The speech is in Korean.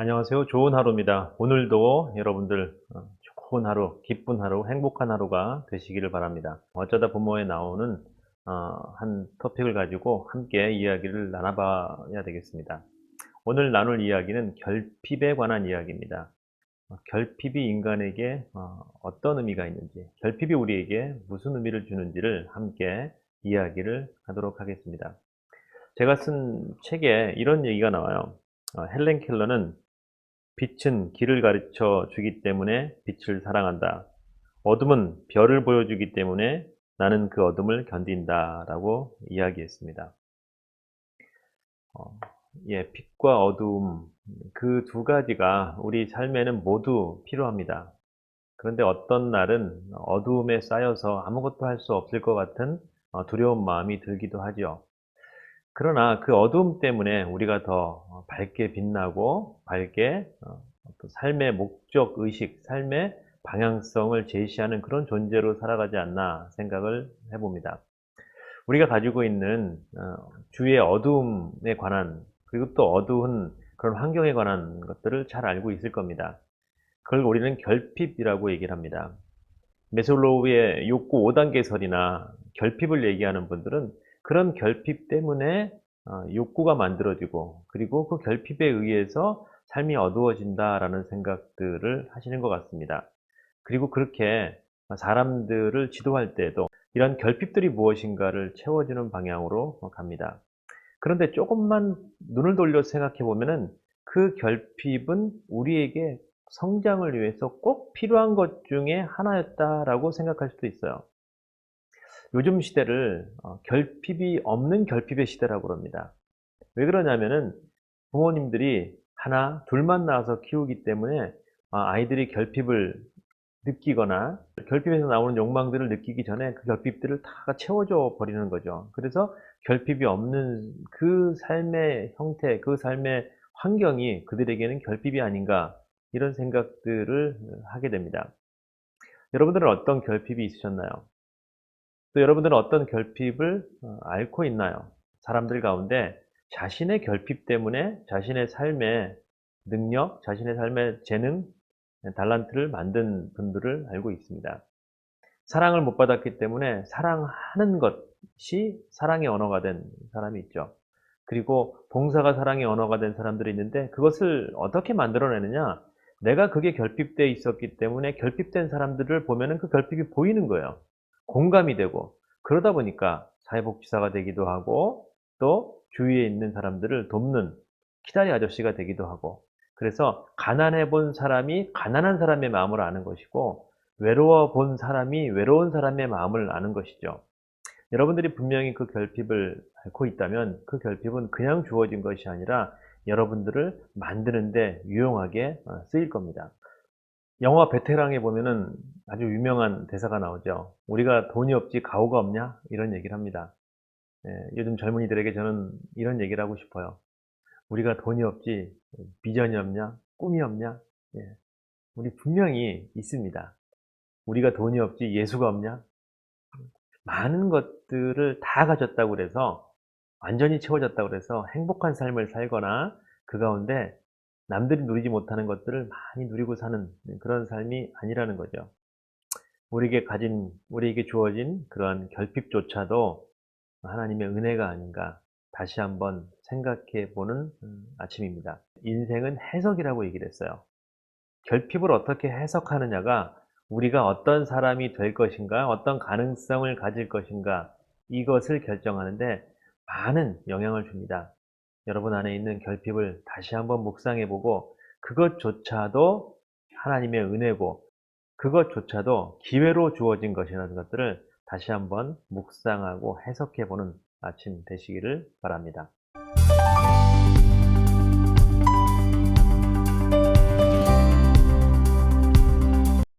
안녕하세요. 좋은 하루입니다. 오늘도 여러분들 어, 좋은 하루, 기쁜 하루, 행복한 하루가 되시기를 바랍니다. 어쩌다 부모에 나오는 어, 한 토픽을 가지고 함께 이야기를 나눠봐야 되겠습니다. 오늘 나눌 이야기는 결핍에 관한 이야기입니다. 어, 결핍이 인간에게 어, 어떤 의미가 있는지, 결핍이 우리에게 무슨 의미를 주는지를 함께 이야기를 하도록 하겠습니다. 제가 쓴 책에 이런 얘기가 나와요. 어, 헬렌 켈러는 빛은 길을 가르쳐 주기 때문에 빛을 사랑한다. 어둠은 별을 보여주기 때문에 나는 그 어둠을 견딘다. 라고 이야기했습니다. 어, 예, 빛과 어둠, 그 두 가지가 우리 삶에는 모두 필요합니다. 그런데 어떤 날은 어두움에 쌓여서 아무것도 할 수 없을 것 같은 어, 두려운 마음이 들기도 하죠. 그러나 그 어두움 때문에 우리가 더 밝게 빛나고 밝게 어, 삶의 목적 의식, 삶의 방향성을 제시하는 그런 존재로 살아가지 않나 생각을 해봅니다. 우리가 가지고 있는 어, 주위의 어두움에 관한 그리고 또 어두운 그런 환경에 관한 것들을 잘 알고 있을 겁니다. 그걸 우리는 결핍이라고 얘기를 합니다. 메솔로우의 욕구 5단계 설이나 결핍을 얘기하는 분들은 그런 결핍 때문에 어, 욕구가 만들어지고 그리고 그 결핍에 의해서 삶이 어두워진다라는 생각들을 하시는 것 같습니다. 그리고 그렇게 사람들을 지도할 때도 이런 결핍들이 무엇인가를 채워주는 방향으로 갑니다. 그런데 조금만 눈을 돌려 생각해 보면은 그 결핍은 우리에게 성장을 위해서 꼭 필요한 것 중에 하나였다라고 생각할 수도 있어요. 요즘 시대를 어, 결핍이 없는 결핍의 시대라고 합니다. 왜 그러냐면은 부모님들이 하나, 둘만 낳아서 키우기 때문에 아, 아이들이 결핍을 느끼거나 결핍에서 나오는 욕망들을 느끼기 전에 그 결핍들을 다 채워줘 버리는 거죠. 그래서 결핍이 없는 그 삶의 형태, 그 삶의 환경이 그들에게는 결핍이 아닌가 이런 생각들을 하게 됩니다. 여러분들은 어떤 결핍이 있으셨나요? 또 여러분들은 어떤 결핍을 어, 앓고 있나요? 사람들 가운데 자신의 결핍 때문에 자신의 삶의 능력, 자신의 삶의 재능, 달란트를 만든 분들을 알고 있습니다. 사랑을 못 받았기 때문에 사랑하는 것이 사랑의 언어가 된 사람이 있죠. 그리고 봉사가 사랑의 언어가 된 사람들이 있는데 그것을 어떻게 만들어내느냐? 내가 그게 결핍되어 있었기 때문에 결핍된 사람들을 보면은 그 결핍이 보이는 거예요. 공감이 되고 그러다 보니까 사회복지사가 되기도 하고 또 주위에 있는 사람들을 돕는 키다리 아저씨가 되기도 하고 그래서 가난해 본 사람이 가난한 사람의 마음을 아는 것이고 외로워 본 사람이 외로운 사람의 마음을 아는 것이죠. 여러분들이 분명히 그 결핍을 앓고 있다면 그 결핍은 그냥 주어진 것이 아니라 여러분들을 만드는데 유용하게 어, 쓰일 겁니다. 영화 베테랑에 보면은 아주 유명한 대사가 나오죠. 우리가 돈이 없지 가오가 없냐? 이런 얘기를 합니다. 예, 요즘 젊은이들에게 저는 이런 얘기를 하고 싶어요. 우리가 돈이 없지 비전이 없냐? 꿈이 없냐? 예, 우리 분명히 있습니다. 우리가 돈이 없지 예수가 없냐? 많은 것들을 다 가졌다고 그래서 완전히 채워졌다고 그래서 행복한 삶을 살거나 그 가운데 남들이 누리지 못하는 것들을 많이 누리고 사는 그런 삶이 아니라는 거죠. 우리에게 가진, 우리에게 주어진 그런 결핍조차도 하나님의 은혜가 아닌가 다시 한번 생각해 보는 음, 아침입니다. 인생은 해석이라고 얘기를 했어요. 결핍을 어떻게 해석하느냐가 우리가 어떤 사람이 될 것인가, 어떤 가능성을 가질 것인가, 이것을 결정하는데 많은 영향을 줍니다. 여러분 안에 있는 결핍을 다시 한번 묵상해 보고 그것조차도 하나님의 은혜고 그것조차도 기회로 주어진 것이라는 것들을 다시 한번 묵상하고 해석해 보는 아침 되시기를 바랍니다.